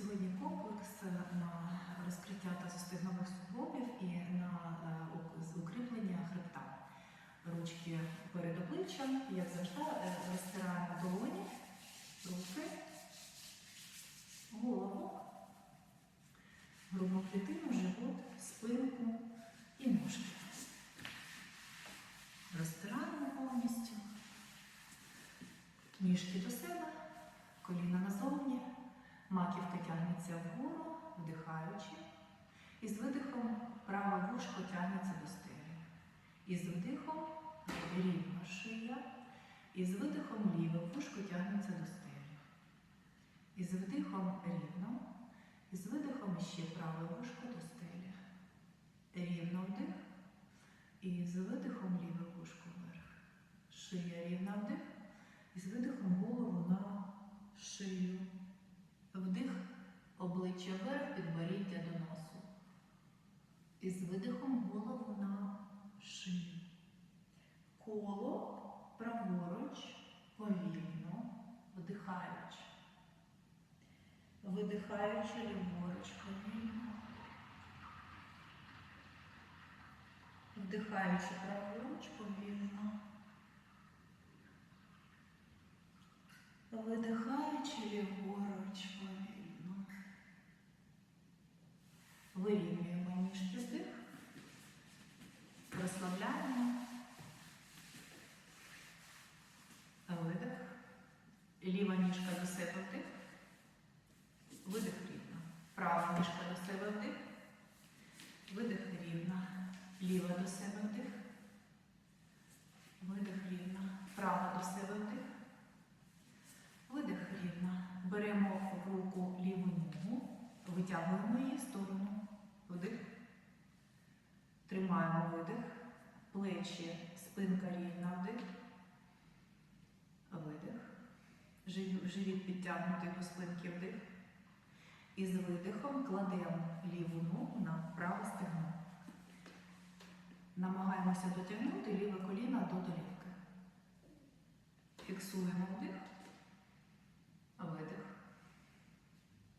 Сьогодні комплекс на розкриття та застигнових суглобів і на е, укріплення хребта. Ручки перед обличчям, як завжди, е, розтираємо долоні, руки, голову, грудну клітину, живот, спинку і ножки. Розтираємо повністю. Ніжки до. Маківка тягнеться вгору, вдихаючи. І з видихом праве вушко тягнеться до стелі. І з вдихом рівна шия. І з видихом ліве вушко тягнеться до стелі. І з вдихом рівно. І з видихом ще праве вушко до стелі. Рівно вдих. І з видихом ліве вушко вверх. Шия рівна вдих. І з видихом голову на шию. Вдих, обличчя вверх, підборіддя до носу. І з видихом голову на шию. Коло праворуч, повільно, вдихаючи. Видихаючи ліворуч повільно. Вдихаючи праворуч повільно. Видихаючи ліворуч повільно. Вирівнюємо ніжки вдих. Розслабляємо. Видих. Ліва ніжка до себе вдих. Видих рівно. Права ніжка до себе вдих. Видих рівно. Ліва до себе вдих. Видих рівно. Права до себе вдих. Видих рівно. Беремо в руку ліву ногу, витягуємо її в сторону. Вдих. Тримаємо видих. Плечі, спинка рівна. Вдих. Видих. Живіт підтягнутий до спинки вдих. І з видихом кладемо ліву ногу на праве стегно. Намагаємося дотягнути ліве коліно до долівки. Фіксуємо вдих. Видих.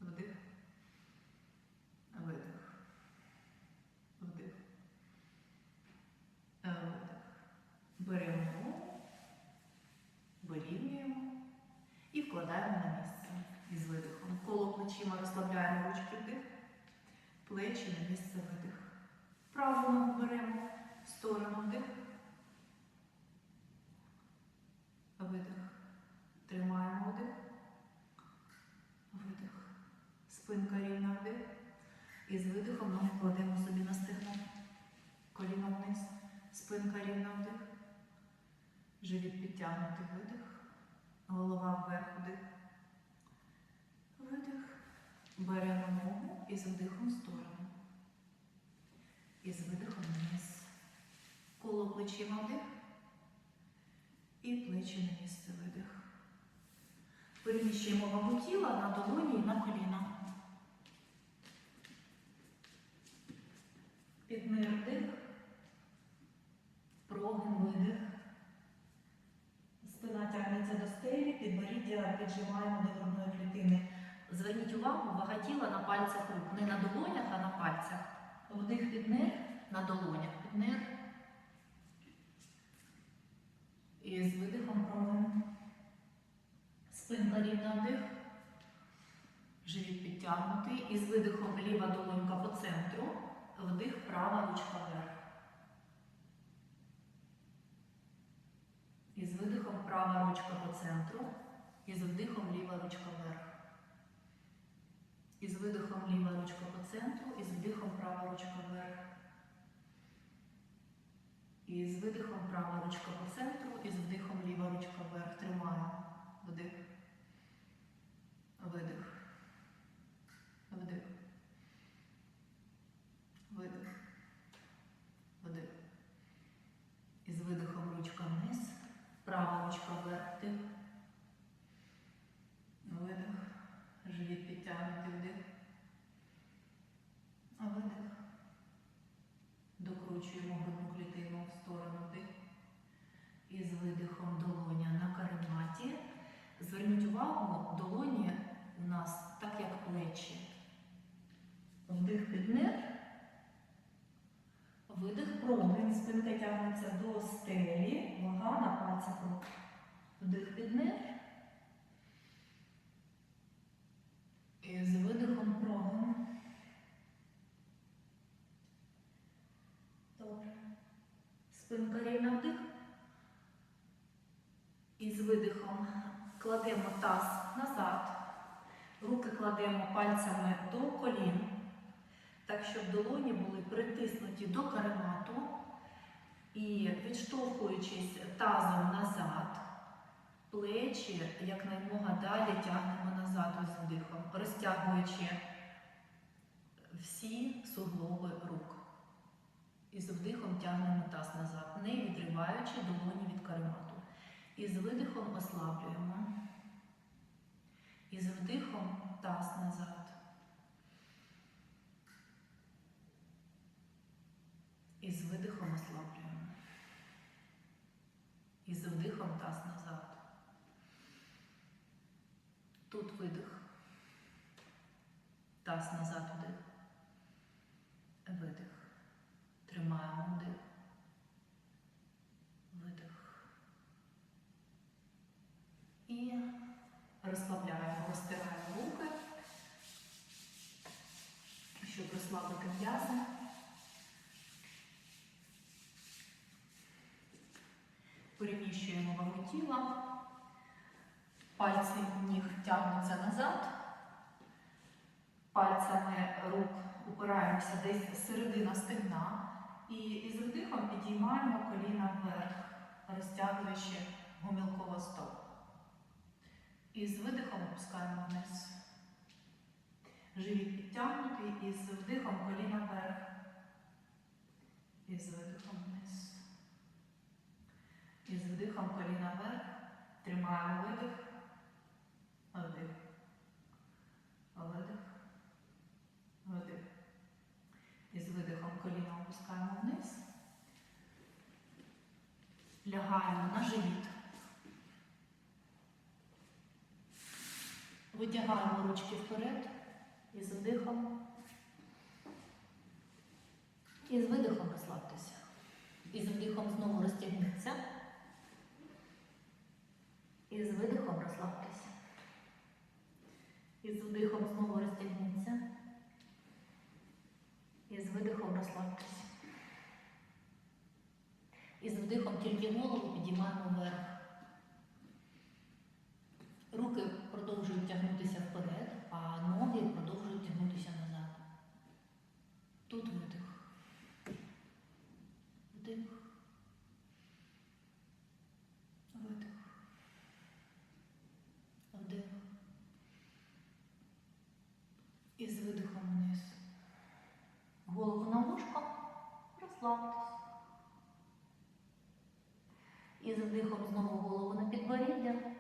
Вдих. Видих. Вдих. Е, Видих. Беремо вирівнюємо і вкладаємо на місце із видихом. Коло плечима розслабляємо ручки вдих, плечі на місце видих. Праву ногу беремо сторону вдих. Видих. Тримаємо вдих. Видих. Спинка рівна вдих. І з видихом ноги кладемо собі на стегно. Коліно вниз. Спинка рівна вдих. Живіт підтягнутий видих. Голова вверх вдих. Видих. Беремо ногу і з вдихом в сторону. І з видихом вниз. Коло плечима вдих. І плечі на місце видих. Переміщуємо вагу тіла на долоні і на коліна. Підмир вдих. Прогин видих. Спина тягнеться до стелі, піджимаємо до грудної клітини. Зверніть увагу, вага тіла на пальцях рук. Не на долонях, а на пальцях. Вдих піднир на долонях. Піднир. І з видихом прогин. Спинка рівна вдих. Живіт підтягнутий. І з видихом ліва долонька по центру. Вдих, права ручка вверх. І з видихом права ручка по центру. І з вдихом ліва ручка вверх. І з видихом ліва ручка по центру. І з вдихом права ручка вверх. І з видихом права ручка по центру. І з вдихом ліва ручка вверх. Тримаємо. Вдих. Видих. Вдих. Видих. Вдих. І з видихом ручка вниз. Права ручка вверх. Вдих. Видих. Живіт підтягнутий вдих. Видих. Докручуємо грудну клітину в сторону вдих. І з видихом долоня на карематі. Зверніть увагу, долоні у нас так як плечі. Видих, прогин, спинка тягнеться до стелі, вага на пальцях рук. Вдих піднир. І з видихом прогин. Добре. Спинка рівна вдих. І з видихом кладемо таз назад. Руки кладемо пальцями до колін, так щоб долоні були притиснуті до каремату. І відштовхуючись тазом назад, плечі якнаймога далі тягнемо назад із вдихом, розтягуючи всі суглоби рук. І з вдихом тягнемо таз назад, не відриваючи долоні від каремату. І з видихом ослаблюємо. І з вдихом таз назад. І з видихом ослаблюємо. І з вдихом таз назад. Тут видих. Таз назад вдих. Видих. Тримаємо вдих. Видих. І розслабляємо, розтираємо руки, щоб розслабити м'язи. Переміщуємо вагу тіла. Пальці ніг тягнуться назад. Пальцями рук упираємося десь середина стегна. І із вдихом підіймаємо коліна вверх, розтягуючи гомілково стоп. І з видихом опускаємо вниз. Живіт підтягнутий і з вдихом коліна вверх. І з видихом вниз. І з вдихом коліна вверх. Тримаємо видих. Вдих. Видих. Видих. І з видихом коліна опускаємо вниз. Лягаємо на живіт. Витягаємо ручки вперед і з вдихом. І з видихом розслабтеся. І з вдихом знову розтягніться. І з видихом розслабтеся. І з вдихом знову розтягніться. І з видихом розслабтеся. І з вдихом тільки голову підіймаємо вверх. Руки продовжують тягнутися вперед, а ноги продовжують тягнутися назад. Тут видих. Вдих. Видих. Вдих. І з видихом вниз. Голову на вушко. Розслабтесь. І з вдихом знову голову на підборіддя.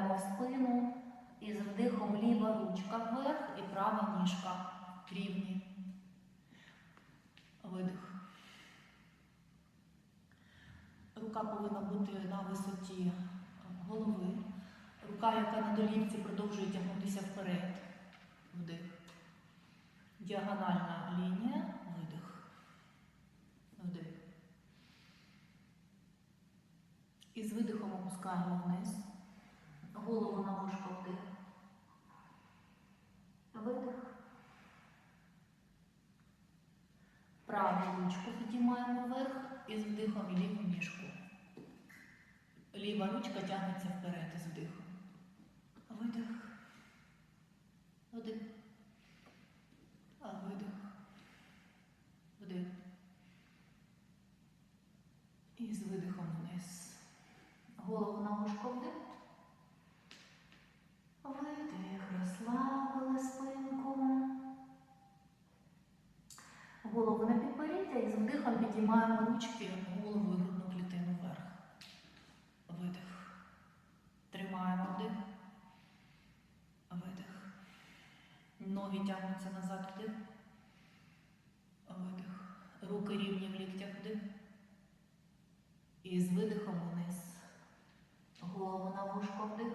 Видих в спину. І з вдихом ліва ручка вверх і права ніжка рівні. Видих. Рука повинна бути на висоті голови. Рука, яка на долівці продовжує тягнутися вперед. Вдих. Діагональна лінія. Видих. Вдих. І з видихом опускаємо вниз. Голову на вушко вдих. Видих. Праву ручку підіймаємо вверх і з вдихом ліву ніжку. Ліва ручка тягнеться вперед із вдихом. Видих. Вдих. Видих. Вдих. І з видихом вниз. Голову на вушко вдих. Підіймаємо ручки, голову і грудну клітину вверх. Видих. Тримаємо вдих. Видих. Ноги тягнуться назад вдих. Видих. Руки рівні в ліктях вдих. І з видихом вниз. Голову на вушко вдих.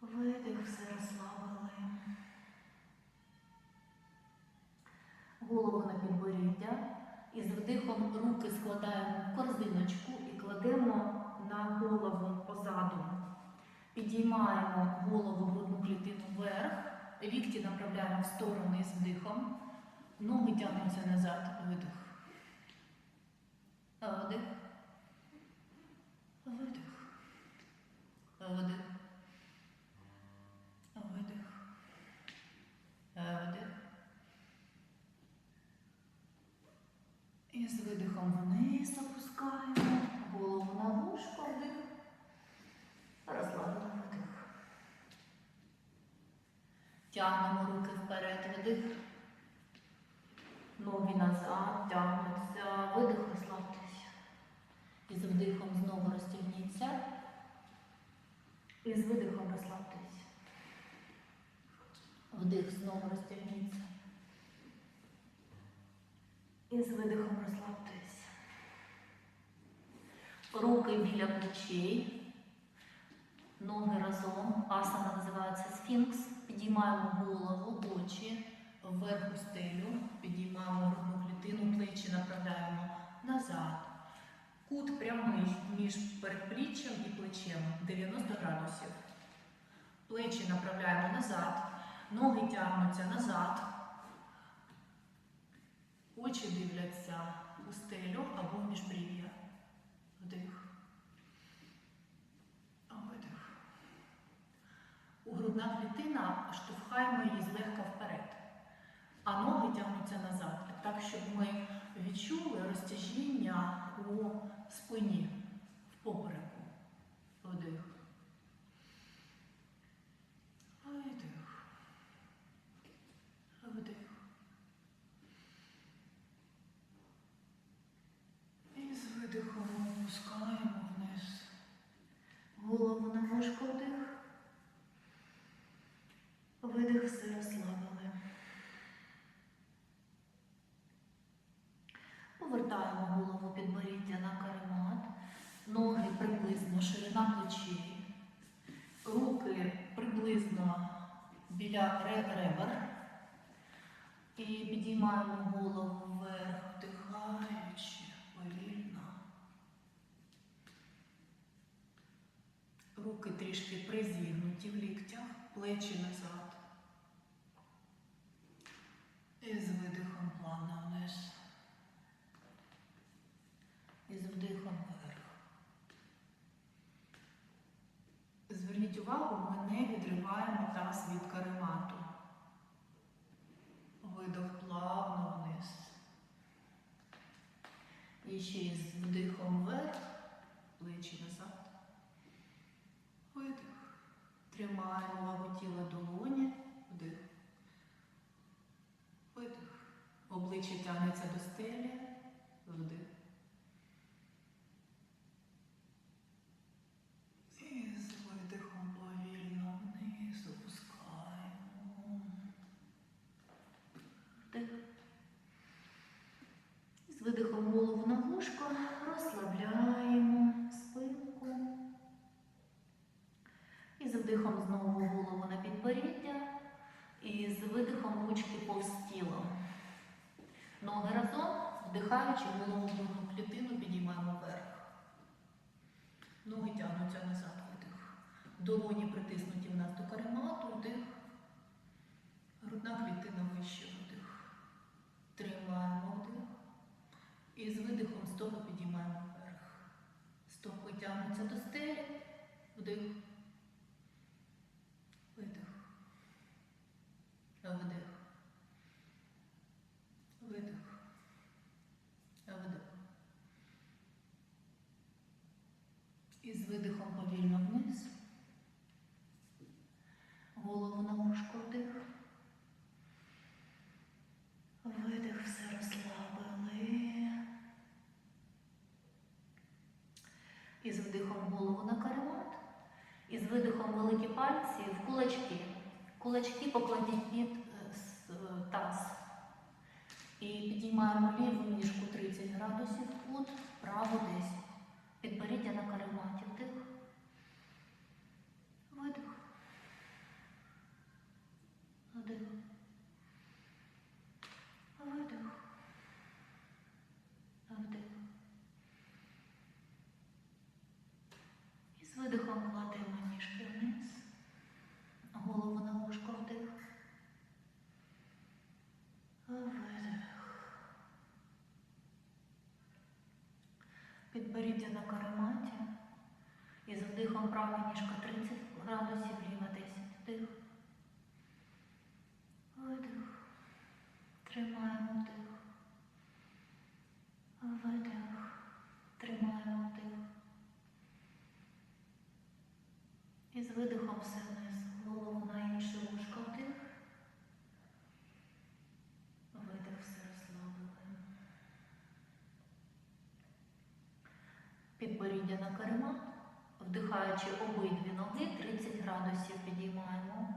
Видих, все розслабили. голову на підборіддя. І з вдихом руки складаємо в корзиночку і кладемо на голову позаду. Підіймаємо голову грудну клітину вверх, лікті направляємо в сторони з вдихом, ноги тягнуться назад, видих. Вдих. Видих. Вдих. Видих. Вдих. І з видихом вниз опускаємо голову на вушко, вдих. Розслаблено вдих. Тягнемо руки вперед, вдих. Ноги назад, тягнуться, видих, розслабтеся. І з вдихом знову розтягніться. І з видихом розслабтеся. Вдих знову розтягніться. І з видихом розслабтеся. Руки біля плечей. Ноги разом. Асана називається сфінкс. Підіймаємо голову, очі вверх стелю. Підіймаємо грудну клітину, плечі направляємо назад. Кут прямий між передпліччям і плечем 90 градусів. Плечі направляємо назад, ноги тягнуться назад. Очі дивляться у стелю або в міжбрів'я. Вдих. Видих. У грудна клітина штовхаємо її злегка вперед, а ноги тягнуться назад, так, щоб ми відчули розтяжіння у спині, в попереку. Вдих. Видих. Вдих. І з видихом опускаємо вниз. Голову на вушко вдих. Видих все розслабили. Повертаємо голову підборіддя на каремат. Ноги приблизно ширина плечей. Руки приблизно біля ре- ребер. І підіймаємо голову вверх, вдихаючи повільно. Руки трішки призігнуті в ліктях, плечі назад. І з видихом плавно вниз. І з вдихом вверх. Зверніть увагу, ми не відриваємо таз від каремату. Видох плавно вниз. І ще з вдихом вверх, плечі назад. Видих. Тримаємо лаву тіла долоні. Вдих. Видих. Обличчя тягнеться до стелі. Вдих. І з видихом повільно вниз опускаємо. Вдих. З видихом голову на вушко розслабляємо спинку. І з вдихом знову голову на підборіддя. І з видихом ручки повз тіло. Ноги разом, вдихаючи голову грудну клітину, підіймаємо вверх. Ноги тягнуться назад, видих. Долоні притиснуті в нас до каремату, вдих. Грудна клітина вище вдих. Тримаємо вдих. І з видихом стопи підіймаємо вверх. Стопи тягнуться до стелі. Вдих. Видих. Вдих. Видих. Вдих. І з видихом повільно вниз. Голову на вушко вдих. Видих, все розслабили. І з вдихом голову на каремат. І з видихом великі пальці в кулачки. Кулачки покладіть під е, е, таз. І підіймаємо ліву ніжку 30 градусів кут, праву 10. Підборіддя на карематі. Вдих. Видих. Вдих. Видих. Права ніжка 30 градусів, ліва 10. Вдих. Видих. Тримаємо вдих. Видих. Тримаємо вдих. І з видихом все вниз. Голову на інше вушко вдих. Видих, все розслабили. Підборіддя на каремат. Вдихаючи обидві ноги, 30 градусів підіймаємо.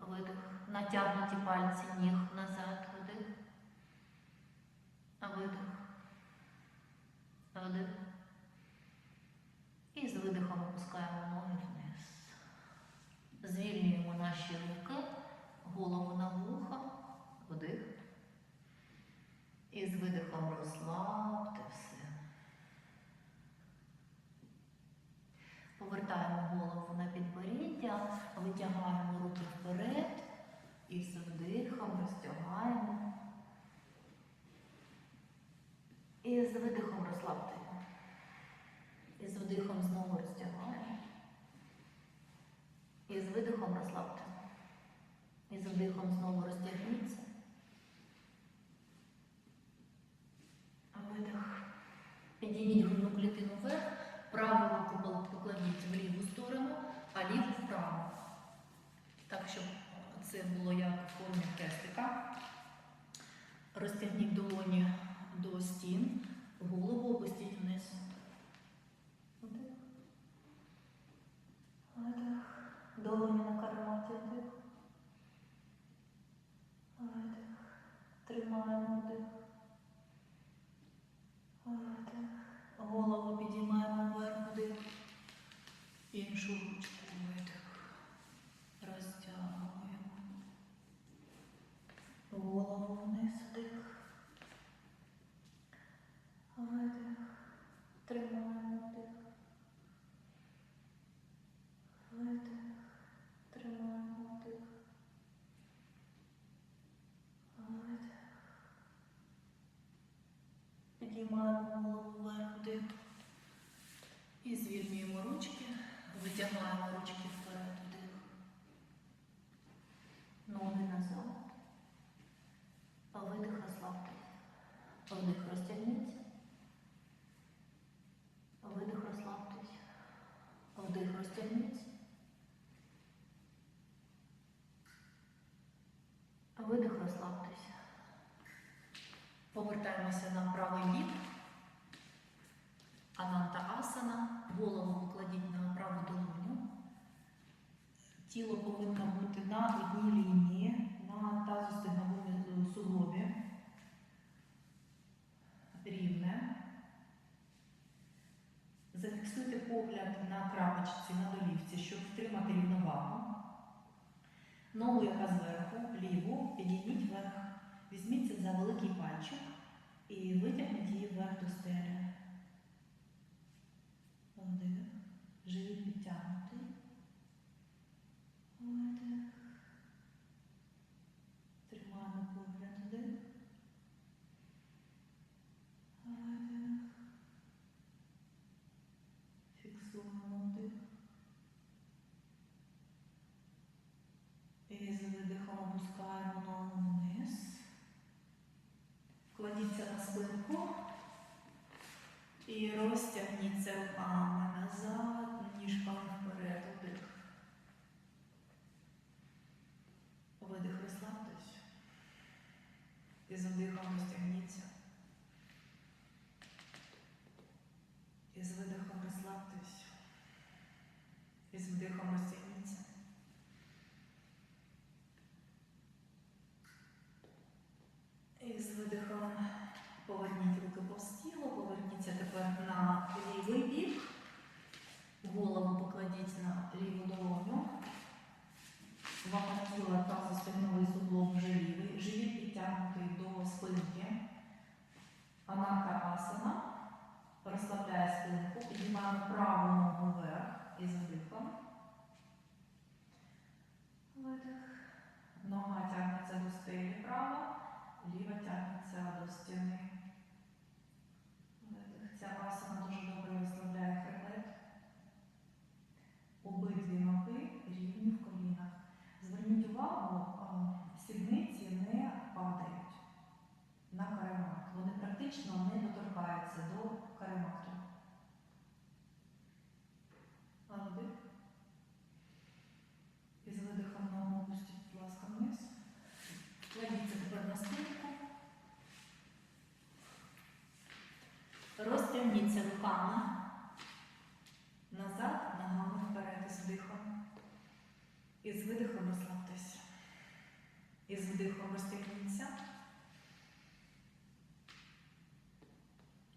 Видих. Натягнуті пальці ніг назад. Вдих. Видих. Вдих. І з видихом опускаємо ноги вниз. Звільнюємо наші руки, голову на вуха. Вдих. І з видихом розслабте все. Повертаємо голову на підборіддя, витягаємо руки вперед і з вдихом розтягаємо. І з видихом розслабте. І з вдихом знову розтягаємо. І з видихом розслабте. І з вдихом знову розтягніться. Видих. Підійміть грудну клітину вверх, праву руку покладіть в ліву сторону, а ліву вправо. Так, щоб це було як в формі хрестика. Розтягніть долоні до стін, голову опустіть вниз. Вдих. Видих. Долоні на карматі вдих. Видих. Тримаємо вдих. Видих. Голову підіймаємо вверх вдих. Іншу ручку видих. Розтягуємо. Голову вниз вдих. Видих. Тримаємо вдих. Видих. Тримаємо вдих. Видих. Підіймаємо голову вдих. І звільнюємо ручки. Витягаємо ручки вперед вдих. Ноги назад. Видих розслабтесь. Вдих розтягніться. Видих розслабтесь. Вдих розтягніться. Видих розслабтесь. Повертаємося на правий бік. Ананта асана. Голову покладіть на праву долоню. Тіло повинно бути на одній лінії, на тазостегновому суглобі. Рівне. Зафіксуйте погляд на крапочці, на долівці, щоб втримати рівновагу. Ногу, яка зверху, ліву, підійміть вверх. Візьміться за великий пальчик і витягніть її вверх до стелі. Вдих. Живіт підтягнутий. Видих. Тримаємо погляд вдих. Видих. Фіксуємо вдих. І з видихом опускаємо ногу вниз. Вкладіться на спинку. І розтягніться руками назад, ніжками вперед, вдих. Видих розслабтесь. І з вдихом розтягніться. І з видихом розслабтесь. І з вдихом розтягніться. І з видихом поверніть руки по стілу, поверніться тепер на лівий бік. Голову покладіть на ліву долоню. Вага тіла та стегновий суглоб вже лівий. Живіт підтягнутий до спинки. Анака асана. Розслабляє спинку. Піднімаємо праву ногу вверх із вдихом. Видих. Нога тягнеться до стелі права, ліва тягнеться до стіни. Видих. Ця асана дуже добре розслабляє хребет. Розтягніться руками. Назад, ногами вперед із вдихом. І з видихом розслабтеся. І з вдихом розтягніться.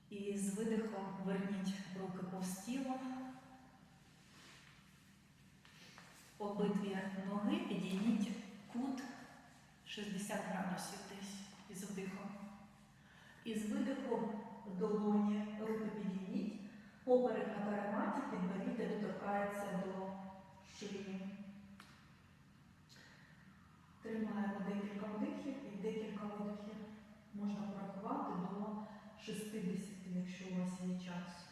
І з видихом верніть руки повз тіло. Обидві ноги підійміть кут 60 градусів десь із вдихом. І з видихом долоні руки підійміть. Поперек на карематі підборіддя доторкається до шиї. Тримаємо декілька вдихів і декілька видихів. Можна порахувати до 60, якщо у вас є час.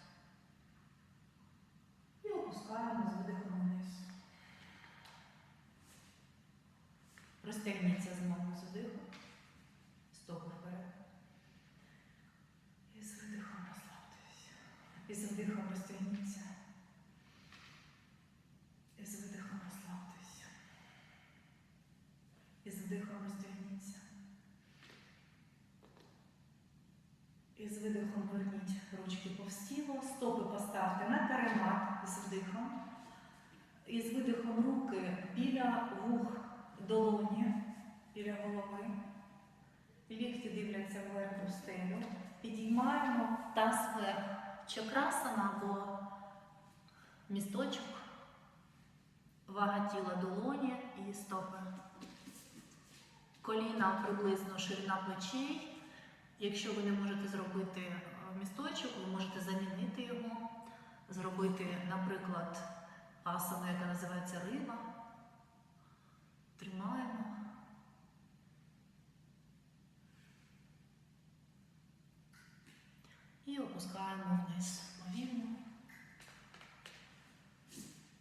І опускаємо з видихом вниз. Розтягніться знову з вдихом. Стопи вперед. І з видихом розслабтеся. І з вдихом розтягніться. І з видихом розслабтеся. І з вдихом розтягніться. І з видихом верніть ручки повз тіло, стопи поставте на каремат з вдихом. І з видихом руки біля вух долоні, біля голови. Лікті дивляться вверх у стелю. Підіймаємо таз вверх. Чакрасана або місточок. Вага тіла долоні і стопи. Коліна приблизно ширина плечей. Якщо ви не можете зробити е, місточок, ви можете замінити його, зробити, наприклад, асану, яка називається риба. Тримаємо. І опускаємо вниз повільно.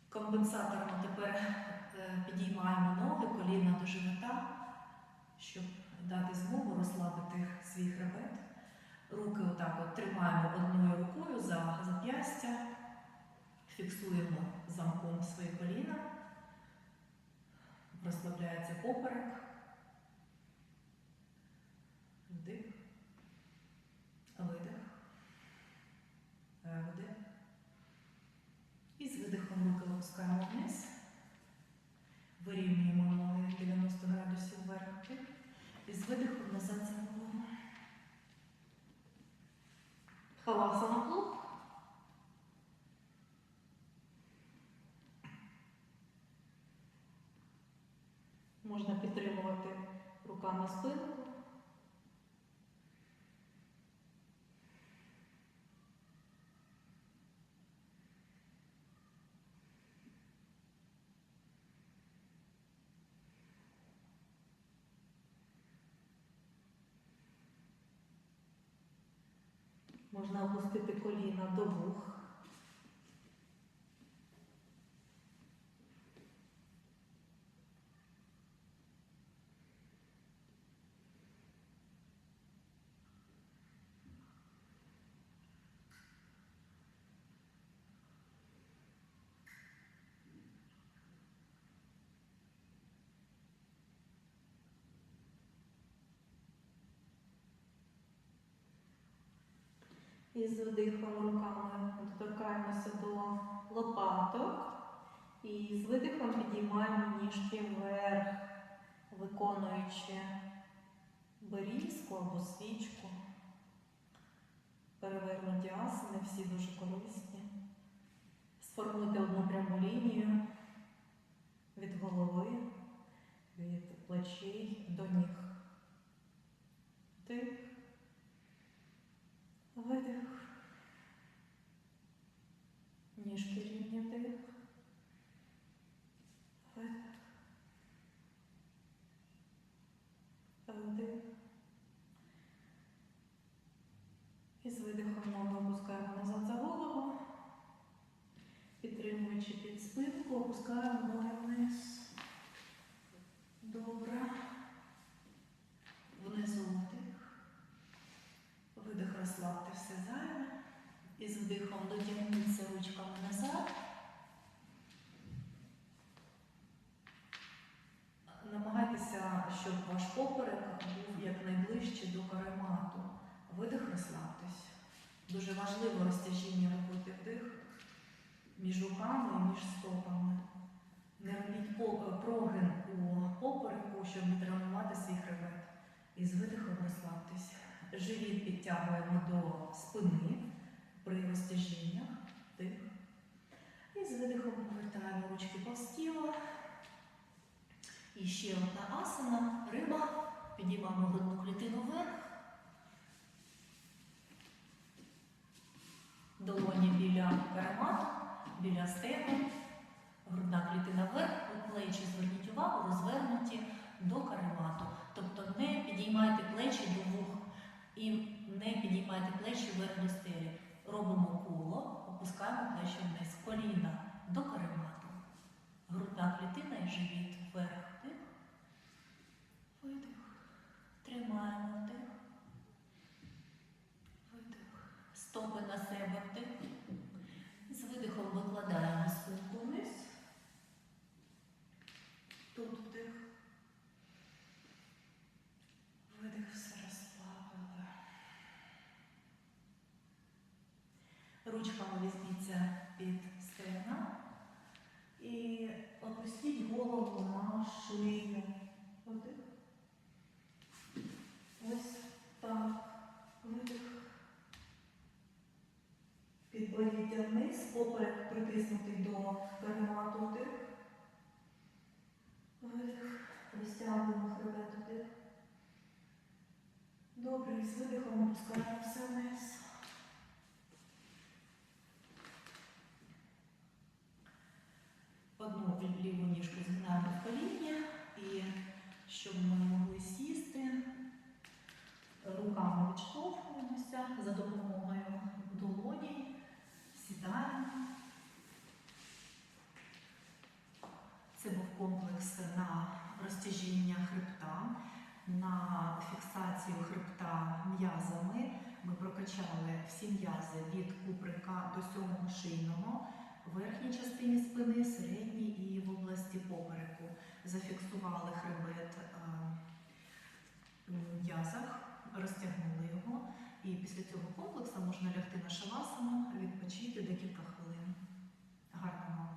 Компенсатором тепер е, підіймаємо ноги, коліна до живота, щоб дати змогу розслабити свій хребет. Руки отак от тримаємо одною рукою за зап'ястя, фіксуємо замком свої коліна, розслабляється поперек. Вдих, видих. Вдих. І з видихом руки опускаємо вниз. Вирівнюємо ноги 90 градусів вверх. Вдих. І з видихом назад за голову. Хавасана плуг. Можна підтримувати руками спинку. Можна опустити коліна до вух. І з вдихом руками доторкаємося до лопаток. І з видихом підіймаємо ніжки вверх, виконуючи берізку або свічку. Перевернуті асани, всі дуже корисні. Сформуйте одну пряму лінію від голови, від плечей до ніг. Вдих. Видих. Ніжки рівні вдих. Видих. Вдих. І з видихом ноги опускаємо назад за голову. Підтримуючи під опускаємо вниз. Добре. Внизу вдих. Видих розслабте все зайве. І з вдихом дотягніться ручками назад. Намагайтеся, щоб ваш поперек був якнайближче до каремату. Видих розслабтесь. Дуже важливо розтяжіння робити вдих між руками і між стопами. Не робіть прогин у попереку, щоб не травмувати свій хребет. І з видихом розслабтесь. Живіт підтягуємо до спини при розтяжіннях. Вдих. І з видихом повертаємо ручки повз тіло. І ще одна асана, риба. Підіймаємо грудну клітину вверх. Долоні біля каремату, біля стегу. Грудна клітина вверх, плечі зверніть увагу, розвернуті до каремату. Тобто не підіймайте плечі до вух і не підіймайте плечі вверх до стелі. Робимо коло, опускаємо плечі вниз, коліна до каремату. Грудна клітина і живіт вверх. Вдих. Видих. Тримаємо вдих. Видих. Стопи на себе вдих. З видихом викладаємо спинку вниз. Тут вдих. Видих все розслабили. Ручками візьміться під стегна і опустіть голову на шию. Вдих. Ось так. Видих. Підборіддя вниз, поперек притиснутий до каремату вдих. Видих. Розтягуємо хребет вдих. Добре, і з видихом опускаємо все вниз. Одну ліву ніжку згинаємо в коліні і щоб ми могли сісти, руками відштовхуємося за допомогою розтяжіння хребта, на фіксацію хребта м'язами. Ми прокачали всі м'язи від куприка до сьомого шийного, в верхній частині спини, середній і в області попереку. Зафіксували хребет е, в м'язах, розтягнули його. І після цього комплексу можна лягти на шавасану, відпочити декілька хвилин. Гарного!